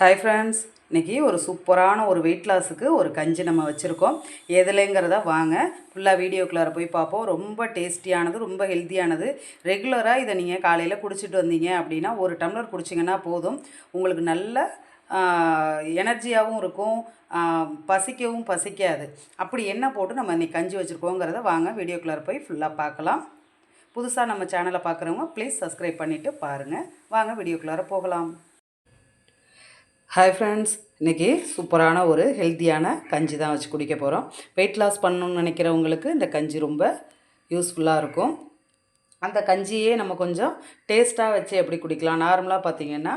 Hi friends இன்றைக்கி ஒரு சூப்பரான ஒரு வெயிட் லாஸுக்கு ஒரு கஞ்சி நம்ம வச்சுருக்கோம். எதுலேங்கிறத வாங்க. ஃபுல்லாக வீடியோக்குள்ளார போய் பார்ப்போம். ரொம்ப டேஸ்டியானது ரொம்ப ஹெல்த்தியானது ரெகுலராக இதை நீங்கள் காலையில் குடிச்சிட்டு வந்தீங்க அப்படின்னா ஒரு டம்ளர் குடிச்சிங்கன்னா போதும். உங்களுக்கு நல்ல எனர்ஜியாகவும் இருக்கும். பசிக்கவும் பசிக்காது. அப்படி என்ன போட்டு நம்ம இன்றைக்கி கஞ்சி வச்சுருக்கோங்கிறத வாங்க. வீடியோக்குள்ளார போய் ஃபுல்லாக பார்க்கலாம். புதுசாக நம்ம சேனலை பார்க்குறவங்க ப்ளீஸ் சப்ஸ்கிரைப் பண்ணிவிட்டு பாருங்கள் வாங்க வீடியோக்குள்ளார போகலாம். ஹாய் ஃப்ரெண்ட்ஸ் இன்றைக்கி சூப்பரான ஒரு ஹெல்த்தியான கஞ்சி தான் வச்சு குடிக்க போகிறோம் வெயிட் லாஸ் பண்ணணும்னு நினைக்கிறவங்களுக்கு இந்த கஞ்சி ரொம்ப யூஸ்ஃபுல்லாக இருக்கும். அந்த கஞ்சியே நம்ம கொஞ்சம் டேஸ்ட்டாக வச்சு எப்படி குடிக்கலாம்? நார்மலாக பார்த்தீங்கன்னா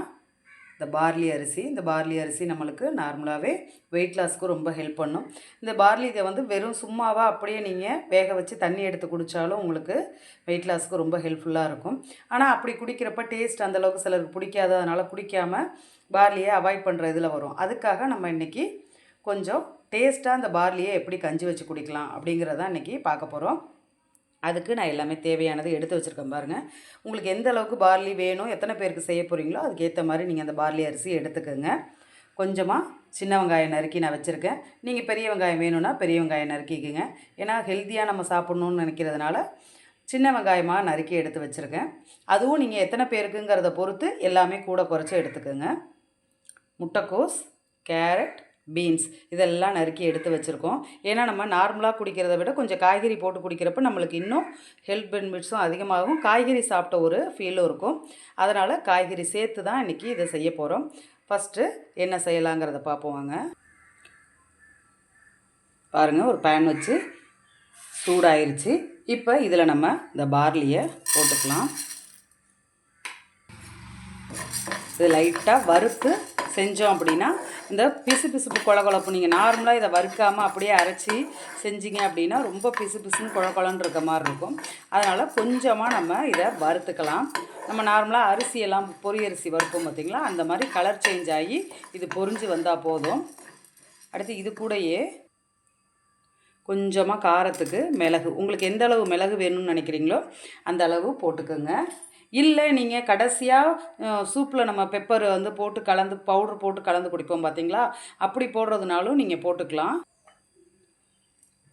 இந்த பார்லி அரிசி இந்த பார்லி அரிசி நம்மளுக்கு நார்மலாகவே வெயிட் லாஸ்க்கு ரொம்ப ஹெல்ப் பண்ணும். இந்த பார்லி இதை வந்து வெறும் சும்மாவாக அப்படியே நீங்கள் வேக வச்சு தண்ணி எடுத்து குடித்தாலும் உங்களுக்கு வெயிட் லாஸ்க்கு ரொம்ப ஹெல்ப்ஃபுல்லாக இருக்கும். ஆனால் அப்படி குடிக்கிறப்ப டேஸ்ட் அந்தளவுக்கு சிலருக்கு பிடிக்காததுனால குடிக்காமல் பார்லியை அவாய்ட் பண்ணுற இதில் வரும். அதுக்காக நம்ம இன்றைக்கி கொஞ்சம் டேஸ்ட்டாக அந்த பார்லியை எப்படி கஞ்சி வச்சு குடிக்கலாம் அப்படிங்கிறதான் இன்றைக்கி பார்க்க போகிறோம் அதுக்கு நான் எல்லாமே தேவையானது எடுத்து வச்சுருக்கேன் பாருங்கள் உங்களுக்கு எந்த அளவுக்கு பார்லி வேணும் எத்தனை பேருக்கு செய்ய போகிறீங்களோ அதுக்கேற்ற மாதிரி நீங்கள் அந்த பார்லி அரிசி எடுத்துக்கோங்க. கொஞ்சமாக சின்ன வெங்காயம் நறுக்கி நான் வச்சுருக்கேன். நீங்கள் பெரிய வெங்காயம் வேணும்னா பெரிய வெங்காயம் நறுக்கிக்கோங்க. ஏன்னா ஹெல்த்தியாக நம்ம சாப்பிட்ணுன்னு நினைக்கிறதுனால சின்ன வெங்காயமாக நறுக்கி எடுத்து வச்சுருக்கேன். அதுவும் நீங்கள் எத்தனை பேருக்குங்கிறத பொறுத்து எல்லாமே கூட குறைச்சி எடுத்துக்கோங்க. முட்டைக்கோஸ் கேரட் பீன்ஸ் இதெல்லாம் நறுக்கி எடுத்து வச்சுருக்கோம். ஏன்னா நம்ம நார்மலாக குடிக்கிறத விட கொஞ்சம் காய்கறி போட்டு குடிக்கிறப்ப நம்மளுக்கு இன்னும் ஹெல்த் பெனிஃபிட்ஸும் அதிகமாகும். காய்கறி சாப்பிட்ட ஒரு ஃபீலும் இருக்கும். அதனால் காய்கறி சேர்த்து தான் இன்றைக்கி இதை செய்ய போகிறோம் ஃபஸ்ட்டு என்ன செய்யலாங்கிறத பார்ப்போம் வாங்க. பாருங்கள் ஒரு பேன் வச்சு சூடாயிருச்சு. இப்போ இதில் நம்ம இந்த பார்லியை போட்டுக்கலாம். இது லைட்டாக வறுத்து செஞ்சோம் அப்படின்னா இந்த பிசு பிசுப்பு கொல கொழப்பு நீங்கள் நார்மலாக இதை வறுக்காமல் அப்படியே அரைச்சி செஞ்சீங்க அப்படின்னா ரொம்ப பிசு பிசுன்னு கொழ இருக்க மாதிரி இருக்கும். அதனால் கொஞ்சமாக நம்ம இதை வறுத்துக்கலாம். நம்ம நார்மலாக அரிசியெல்லாம் பொரியரிசி வறுப்போம் பார்த்திங்களா? அந்த மாதிரி கலர் சேஞ்ச் ஆகி இது பொரிஞ்சு வந்தால் போதும். அடுத்து இது கூடயே கொஞ்சமாக காரத்துக்கு மிளகு. உங்களுக்கு எந்த அளவு மிளகு வேணும்னு நினைக்கிறீங்களோ அந்த அளவு போட்டுக்கோங்க. இல்லை நீங்கள் கடைசியாக சூப்பில் நம்ம பெப்பர் வந்து போட்டு கலந்து பவுடர் போட்டு கலந்து குடிப்போம் பார்த்தீங்களா அப்படி போடுறதுனாலும் நீங்கள் போட்டுக்கலாம்.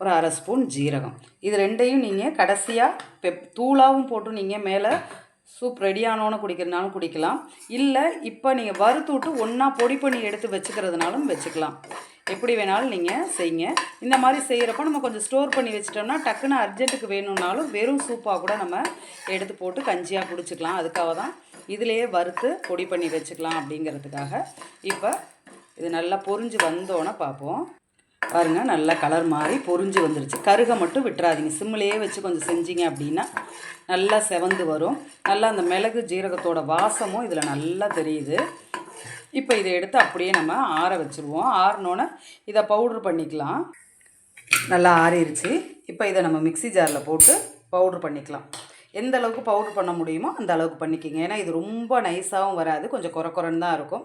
ஒரு அரை ஸ்பூன் ஜீரகம். இது ரெண்டையும் நீங்கள் கடைசியாக பெப் தூளாகவும் போட்டு நீங்கள் மேலே சூப் ரெடியானோன்னு குடிக்கிறதுனாலும் குடிக்கலாம். இல்லை இப்போ நீங்கள் வறுத்து விட்டு ஒன்றா பொடி பண்ணி எடுத்து வச்சுக்கிறதுனாலும் வச்சுக்கலாம். எப்படி வேணாலும் நீங்கள் செய்யுங்க. இந்த மாதிரி செய்கிறப்ப நம்ம கொஞ்சம் ஸ்டோர் பண்ணி வச்சிட்டோம்னா டக்குன்னு அர்ஜென்ட்டுக்கு வேணும்னாலும் வெறும் சூப்பாக கூட நம்ம எடுத்து போட்டு கஞ்சியாக குடிச்சிக்கலாம். அதுக்காக தான் இதிலேயே வறுத்து பொடி பண்ணி வச்சுக்கலாம் அப்படிங்கிறதுக்காக. இப்போ இது நல்லா பொரிஞ்சு வந்தோன்னே பார்ப்போம் பாருங்கள் நல்லா கலர் மாறி பொரிஞ்சு வந்துருச்சு. கருகை மட்டும் விட்டுறாதீங்க. சிம்மிலேயே வச்சு கொஞ்சம் செஞ்சீங்க அப்படின்னா நல்லா செவந்து வரும். நல்லா அந்த மிளகு ஜீரகத்தோட வாசமும் இதில் நல்லா தெரியுது. இப்போ இதை எடுத்து அப்படியே நம்ம ஆற வச்சுருவோம். ஆறினோன்னே இதை பவுட்ரு பண்ணிக்கலாம். நல்லா ஆறிடுச்சு இப்போ இதை நம்ம மிக்ஸி ஜாரில் போட்டு பவுட்ரு பண்ணிக்கலாம். எந்த அளவுக்கு பவுட்ரு பண்ண முடியுமோ அந்த அளவுக்கு பண்ணிக்கிங்க. ஏன்னா இது ரொம்ப நைஸாகவும் வராது. கொஞ்சம் குறை குறைன்னு தான் இருக்கும்.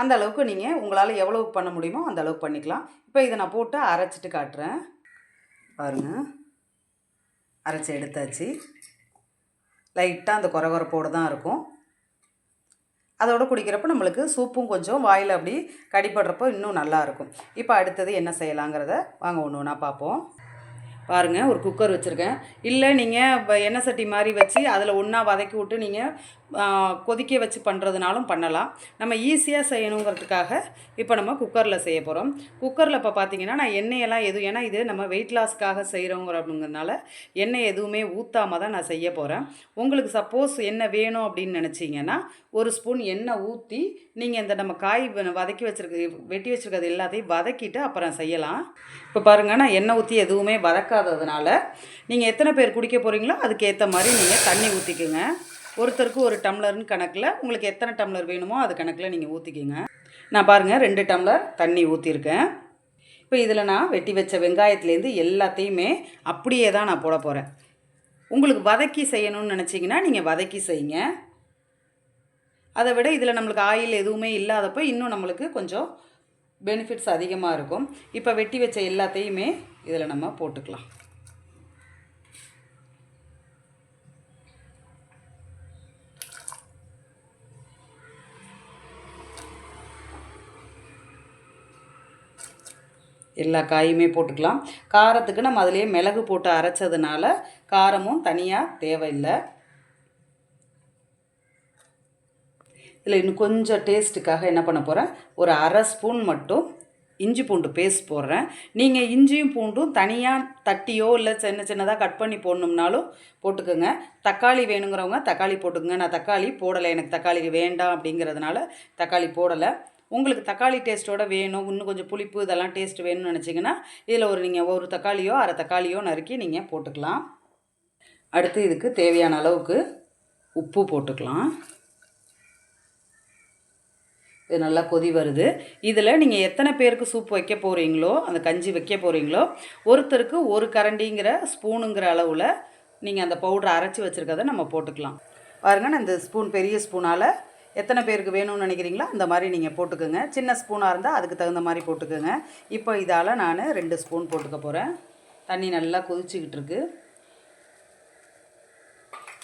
அந்த அளவுக்கு நீங்கள் உங்களால் எவ்வளவு பண்ண முடியுமோ அந்த அளவுக்கு பண்ணிக்கலாம். இப்போ இதை நான் போட்டு அரைச்சிட்டு காட்டுறேன். பாருங்கள் அரைச்சி எடுத்தாச்சு. லைட்டாக அந்த குறகுறப்போடு தான் இருக்கும். அதோட குடிக்கிறப்ப நம்மளுக்கு சூப்பும் கொஞ்சம் வாயில் அப்படி கடிப்படுறப்போ இன்னும் நல்லாயிருக்கும் இப்போ அடுத்தது என்ன செய்யலாங்கிறத வாங்க ஒன்று ஒன்றா பார்ப்போம் பாருங்கள் ஒரு குக்கர் வச்சுருக்கேன். இல்லை நீங்கள் எண்ணெய் சட்டி மாதிரி வச்சு அதில் ஒன்றா வதக்கி விட்டு நீங்கள் கொதிக்க வச்சு பண்ணுறதுனாலும் பண்ணலாம். நம்ம ஈஸியாக செய்யணுங்கிறதுக்காக இப்போ நம்ம குக்கரில் செய்ய போகிறோம் குக்கரில் இப்போ பார்த்திங்கன்னா நான் எண்ணெயெல்லாம் எதுவும் ஏன்னா இது நம்ம வெயிட் லாஸ்க்காக செய்கிறோங்கிறதுனால எண்ணெய் எதுவுமே ஊற்றாமல் தான் நான் செய்ய போகிறேன் உங்களுக்கு சப்போஸ் எண்ணெய் வேணும் அப்படின்னு நினச்சிங்கன்னா ஒரு ஸ்பூன் எண்ணெய் ஊற்றி நீங்கள் இந்த நம்ம காய் வதக்கி வச்சுருக்க வெட்டி வச்சுருக்கிறது எல்லாத்தையும் வதக்கிட்டு அப்புறம் செய்யலாம். இப்போ பாருங்கள் நான் எண்ணெய் ஊற்றி எதுவுமே வதக்காததுனால நீங்கள் எத்தனை பேர் குடிக்க போகிறீங்களோ அதுக்கேற்ற மாதிரி நீங்கள் தண்ணி ஊற்றிக்குங்க ஒருத்தருக்கு ஒரு டம்ளர்னு கணக்கில் உங்களுக்கு எத்தனை டம்ளர் வேணுமோ அது கணக்கில் நீங்கள் ஊற்றிக்கிங்க நான் பாருங்கள் ரெண்டு டம்ளர் தண்ணி ஊற்றிருக்கேன் இப்போ இதில் நான் வெட்டி வச்ச வெங்காயத்துலேருந்து எல்லாத்தையுமே அப்படியே தான் நான் போட போகிறேன் உங்களுக்கு வதக்கி செய்யணும்னு நினச்சிங்கன்னா நீங்கள் வதக்கி செய்யுங்க. அதை விட இதில் நம்மளுக்கு ஆயில் எதுவுமே இல்லாதப்போ இன்னும் நம்மளுக்கு கொஞ்சம் பெனிஃபிட்ஸ் அதிகமாக இருக்கும். இப்போ வெட்டி வச்ச எல்லாத்தையுமே இதில் நம்ம போட்டுக்கலாம். எல்லா காயுமே போட்டுக்கலாம். காரத்துக்கு நம்ம அதிலேயே மிளகு போட்டு அரைச்சதுனால காரமும் தனியாக தேவையில்லை. இதில் இன்னும் கொஞ்சம் டேஸ்ட்டுக்காக என்ன பண்ண போகிறேன் ஒரு அரை ஸ்பூன் மட்டும் இஞ்சி பூண்டு பேஸ்ட் போடுறேன். நீங்கள் இஞ்சியும் பூண்டும் தனியாக தட்டியோ இல்லை சின்ன சின்னதாக கட் பண்ணி போடணும்னாலும் போட்டுக்கோங்க. தக்காளி வேணுங்கிறவங்க தக்காளி போட்டுக்கோங்க. நான் தக்காளி போடலை. எனக்கு தக்காளி வேண்டாம் அப்படிங்கிறதுனால தக்காளி போடலை. உங்களுக்கு தக்காளி டேஸ்ட்டோட வேணும் இன்னும் கொஞ்சம் புளிப்பு இதெல்லாம் டேஸ்ட் வேணும்னு நினச்சிங்கன்னா இதில் ஒரு நீங்கள் ஒரு தக்காளியோ அரை தக்காளியோ நறுக்கி நீங்கள் போட்டுக்கலாம். அடுத்து இதுக்கு தேவையான அளவுக்கு உப்பு போட்டுக்கலாம். இது நல்லா கொதி வருது. இதில் நீங்கள் எத்தனை பேருக்கு சூப் வைக்க போகிறீங்களோ அந்த கஞ்சி வைக்க போகிறீங்களோ ஒருத்தருக்கு ஒரு கரண்டிங்கிற ஸ்பூனுங்கிற அளவில் நீங்கள் அந்த பவுடரை அரைச்சி வச்சுருக்கதை நம்ம போட்டுக்கலாம். பாருங்கள் நான் இந்த ஸ்பூன் பெரிய ஸ்பூனால் எத்தனை பேருக்கு வேணும்னு நினைக்கிறீங்களோ அந்த மாதிரி நீங்கள் போட்டுக்கோங்க. சின்ன ஸ்பூனாக இருந்தால் அதுக்கு தகுந்த மாதிரி போட்டுக்கோங்க. இப்போ இதால் நான் ரெண்டு ஸ்பூன் போட்டுக்க போகிறேன் தண்ணி நல்லா கொதிச்சுக்கிட்டு இருக்கு.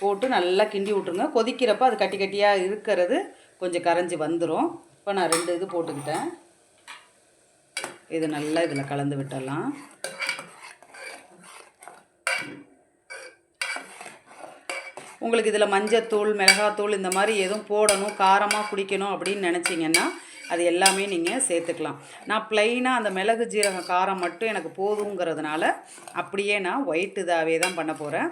போட்டு நல்லா கிண்டி விட்ருங்க கொதிக்கிறப்ப அது கட்டி கட்டியாக இருக்கிறது கொஞ்சம் கரைஞ்சி வந்துடும் இப்போ நான் ரெண்டு இது போட்டுக்கிட்டேன். இது நல்லா இதில் கலந்து விட்டுடலாம். உங்களுக்கு இதில் மஞ்சத்தூள் மிளகாத்தூள் இந்த மாதிரி எதுவும் போடணும் காரமாக குடிக்கணும் அப்படின்னு நினச்சிங்கன்னா அது எல்லாமே நீங்கள் சேர்த்துக்கலாம். நான் ப்ளைனாக அந்த மிளகு ஜீரகம் காரம் மட்டும் எனக்கு போதுங்கிறதுனால அப்படியே நான் ஒயிட் இதாகவே தான் பண்ண போகிறேன்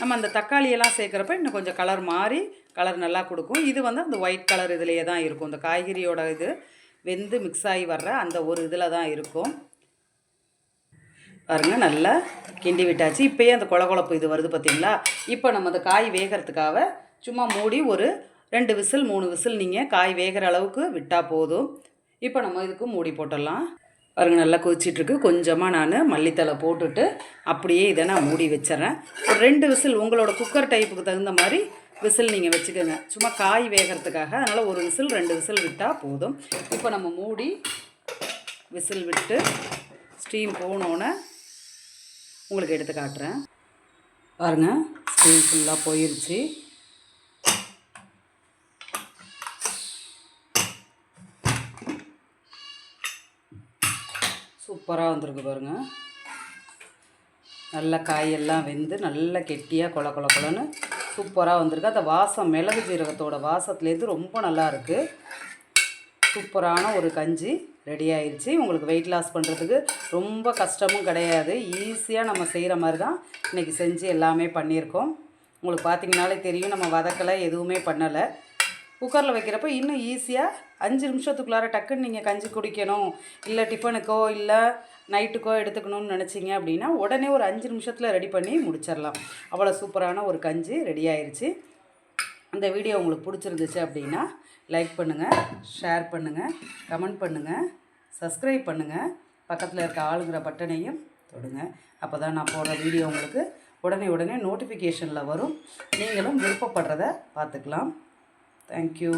நம்ம அந்த தக்காளியெல்லாம் சேர்க்குறப்ப இன்னும் கொஞ்சம் கலர் மாறி கலர் நல்லா கொடுக்கும். இது வந்து அந்த ஒயிட் கலர் இதுலேயே தான் இருக்கும். இந்த காய்கறியோட இது வெந்து மிக்ஸ் ஆகி வர்ற அந்த ஒரு இதில் தான் இருக்கும். பாருங்க நல்லா கிண்டி விட்டாச்சு. இப்போயே அந்த கொழப்பு இது வருது பார்த்தீங்களா இப்போ நம்ம அந்த காய் வேகிறதுக்காக சும்மா மூடி ஒரு ரெண்டு விசில் மூணு விசில் நீங்கள் காய் வேகிற அளவுக்கு விட்டால் போதும். இப்போ நம்ம இதுக்கு மூடி போட்டுடலாம். பாருங்க நல்லா கொதிச்சிட்ருக்கு. கொஞ்சமாக நான் மல்லித்தலை போட்டுட்டு அப்படியே இதை நான் மூடி வச்சிட்றேன். ஒரு ரெண்டு விசில் உங்களோட குக்கர் டைப்புக்கு தகுந்த மாதிரி விசில் நீங்கள் வச்சுக்கோங்க. சும்மா காய் வேகிறதுக்காக. அதனால் ஒரு விசில் ரெண்டு விசில் விட்டால் போதும். இப்போ நம்ம மூடி விசில் விட்டு ஸ்டீம் போனோன்னே உங்களுக்கு எடுத்து காட்டுறேன். பாருங்கள் ஸ்டீம் ஃபுல்லாக போயிருச்சு. சூப்பராக வந்திருக்கு பாருங்கள் நல்லா காயெல்லாம் வெந்து நல்லா கெட்டியாக கொல கொல கொலன்னு சூப்பராக வந்திருக்கு. அந்த வாசம் மிளகு ஜீரகத்தோட வாசத்துலேருந்து ரொம்ப நல்லா இருக்குது சூப்பரான ஒரு கஞ்சி ரெடி ஆயிடுச்சு உங்களுக்கு வெயிட் லாஸ் பண்ணுறதுக்கு ரொம்ப கஷ்டமும் கிடையாது. ஈஸியாக நம்ம செய்கிற மாதிரி தான் இன்றைக்கி செஞ்சு எல்லாமே பண்ணியிருக்கோம். உங்களுக்கு பார்த்தீங்கனாலே தெரியும் நம்ம வதக்கலை எதுவுமே பண்ணலை. குக்கரில் வைக்கிறப்ப இன்னும் ஈஸியாக அஞ்சு நிமிஷத்துக்குள்ளார டக்குன்னு நீங்கள் கஞ்சி குடிக்கணும். இல்லை டிஃபனுக்கோ இல்லை நைட்டுக்கோ எடுத்துக்கணும்னு நினச்சிங்க அப்படின்னா உடனே ஒரு அஞ்சு நிமிஷத்தில் ரெடி பண்ணி முடிச்சிடலாம். அவ்வளோ சூப்பரான ஒரு கஞ்சி ரெடி ஆயிடுச்சு அந்த வீடியோ உங்களுக்கு பிடிச்சிருந்துச்சு அப்படின்னா லைக் பண்ணுங்கள் ஷேர் பண்ணுங்கள் கமெண்ட் பண்ணுங்கள் சப்ஸ்கிரைப் பண்ணுங்கள் பக்கத்தில் இருக்க ஆளுங்கிற பட்டனையும் தொடுங்க. அப்போ தான் நான் போடுற வீடியோ உங்களுக்கு உடனே உடனே நோட்டிஃபிகேஷனில் வரும். நீங்களும் விருப்பப்படுறத பார்த்துக்கலாம். தேங்க்யூ